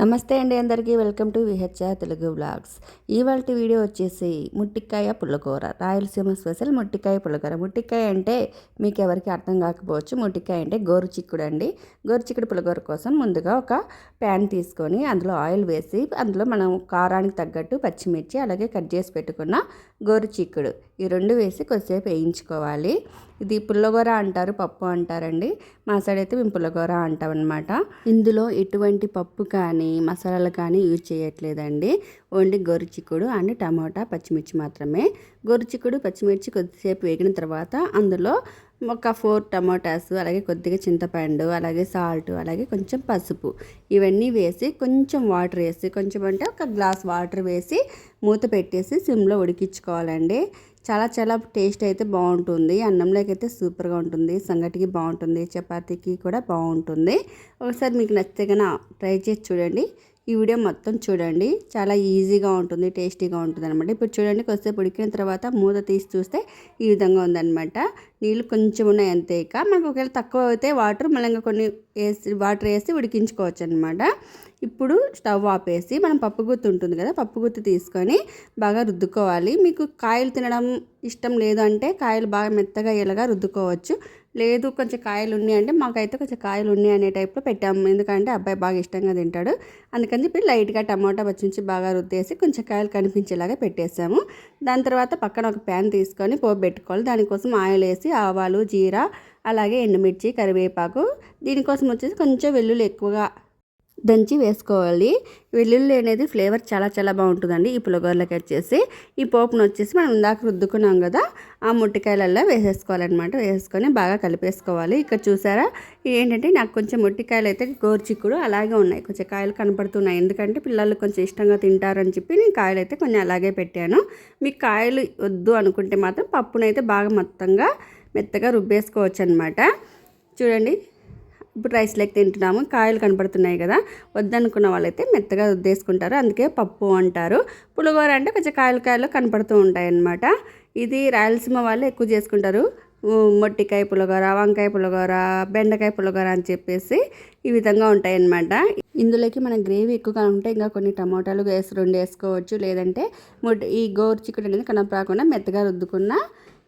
నమస్తే అండి అందరికీ. Welcome to VHR Telugu blogs ఇవాళ వీడియో వచ్చేసి ముట్టికాయ పుల్లకూర. రాయలసీమ స్పెషల్ ముట్టికాయ పుల్లకూర. ముట్టికాయ అంటే మీకు ఎవరికి అర్థం కాకపోవచ్చు ముట్టికాయ అంటే గోరు చిక్కుడు అండి. గోరు చిక్కుడు పుల్లకూర కోసం ముందుగా ఒక ప్యాన్ తీసుకొని అందులో ఆయిల్ వేసి అందులో మనం కారానికి తగ్గట్టు పచ్చిమిర్చి అలాగే కట్ చేసి పెట్టుకున్న గోరు చిక్కుడు. ఈ రెండు వేసి కొద్దిసేపు వేయించుకోవాలి. ఇది పుల్లగూర అంటారు పప్పు అంటారండి. మా సైడ్ అయితే మేము పుల్లగూర అంటాం అనమాట ఇందులో ఎటువంటి పప్పు కానీ మసాలాలు కానీ యూజ్ చేయట్లేదండి. ఓన్లీ గొరిచిక్కుడు అండ్ టమాటా పచ్చిమిర్చి మాత్రమే. గొరిచిక్కుడు పచ్చిమిర్చి కొద్దిసేపు వేగిన తర్వాత అందులో ఒక ఫోర్ టమాటాస్ అలాగే కొద్దిగా చింతపండు అలాగే సాల్ట్ అలాగే కొంచెం పసుపు ఇవన్నీ వేసి కొంచెం వాటర్ వేసి కొంచెం అంటే ఒక గ్లాస్ వాటర్ వేసి మూత పెట్టేసి సిమ్లో ఉడికించుకోవాలండి. చాలా చాలా టేస్ట్ అయితే బాగుంటుంది. అన్నంలోకి అయితే సూపర్గా ఉంటుంది. సంగటికి బాగుంటుంది. చపాతీకి కూడా బాగుంటుంది. ఒకసారి మీకు నచ్చితే కన్నా ట్రై చేసి చూడండి. ఈ వీడియో మొత్తం చూడండి. చాలా ఈజీగా ఉంటుంది టేస్టీగా ఉంటుంది అనమాట ఇప్పుడు చూడండి కొద్దిసేపు ఉడికిన తర్వాత మూత తీసి చూస్తే ఈ విధంగా ఉందనమాట నీళ్ళు కొంచెం ఉన్నాయి అంతే ఇక. మనకు ఒకవేళ తక్కువ అయితే వాటర్ మళ్ళీ కొన్ని వేసి వాటర్ వేసి ఉడికించుకోవచ్చు అనమాట ఇప్పుడు స్టవ్ ఆపేసి మనం పప్పుగుత్తు ఉంటుంది కదా పప్పు గుత్తి తీసుకొని బాగా రుద్దుకోవాలి. మీకు కాయలు తినడం ఇష్టం లేదు అంటే కాయలు బాగా మెత్తగా ఎలాగా రుద్దుకోవచ్చు. లేదు కొంచెం కాయలు ఉన్నాయి అంటే మాకైతే కొంచెం కాయలు ఉన్నాయి అనే టైప్లో పెట్టాము. ఎందుకంటే అబ్బాయి బాగా ఇష్టంగా తింటాడు. అందుకని చెప్పి లైట్గా టమాటా పచ్చిమిర్చి బాగా రుద్దేసి కొంచెం కాయలు కనిపించేలాగా పెట్టేసాము. దాని తర్వాత పక్కన ఒక ప్యాన్ తీసుకొని పోపు పెట్టుకోవాలి దానికోసం ఆయిల్ వేసి ఆవాలు జీరా అలాగే ఎండుమిర్చి కరివేపాకు దీనికోసం వచ్చేసి కొంచెం వెల్లుల్లి ఎక్కువగా దంచి వేసుకోవాలి. వెల్లుల్లి అనేది ఫ్లేవర్ చాలా చాలా బాగుంటుందండి. ఈ పులగోరలకి వచ్చేసి. ఈ పోపును వచ్చేసి మనం ఇందాక రుద్దుకున్నాం కదా ఆ ముట్టికాయలల్లో వేసేసుకోవాలన్నమాట. వేసుకొని బాగా కలిపేసుకోవాలి. ఇక్కడ చూసారా? ఏంటంటే నాకు కొంచెం ముట్టికాయలు అయితే గోరుచిక్కుడు అలాగే ఉన్నాయి. కొంచెం కాయలు కనపడుతున్నాయి. ఎందుకంటే పిల్లలు కొంచెం ఇష్టంగా తింటారని చెప్పి నేను కాయలు అయితే కొంచెం అలాగే పెట్టాను. మీకు కాయలు వద్దు అనుకుంటే మాత్రం పప్పునైతే బాగా మొత్తంగా మెత్తగా రుబ్బేసుకోవచ్చు అనమాట చూడండి. ఇప్పుడు రైస్ లెక్క తింటున్నాము. కాయలు కనపడుతున్నాయి కదా. వద్దనుకున్న వాళ్ళైతే మెత్తగా ఉద్దేసుకుంటారు అందుకే పప్పు అంటారు. పులిగోర అంటే కొంచెం కాయలు కాయలు కనపడుతూ ఉంటాయి అన్నమాట ఇది రాయలసీమ వాళ్ళు ఎక్కువ చేసుకుంటారు. మొట్టికాయ పులగోర వంకాయ పులగోర బెండకాయ పులగోర అని చెప్పేసి ఈ విధంగా ఉంటాయి అన్నమాట ఇందులోకి మన గ్రేవీ ఎక్కువగా ఉంటే ఇంకా కొన్ని టమాటాలు వేసి రెండు వేసుకోవచ్చు. లేదంటే ఈ గోరు చికెన్ అనేది కనపరాకుండా మెత్తగా రుద్దుకున్న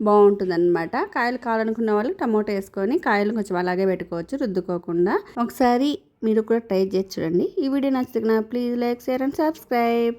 బాగుంటుంది అనమాట కాయలు కావాలనుకున్న వాళ్ళు టమాటో వేసుకొని కాయలు కొంచెం అలాగే పెట్టుకోవచ్చు రుద్దుకోకుండా. ఒకసారి మీరు కూడా ట్రై చేసి చూడండి. ఈ వీడియో నచ్చితే please like share and subscribe.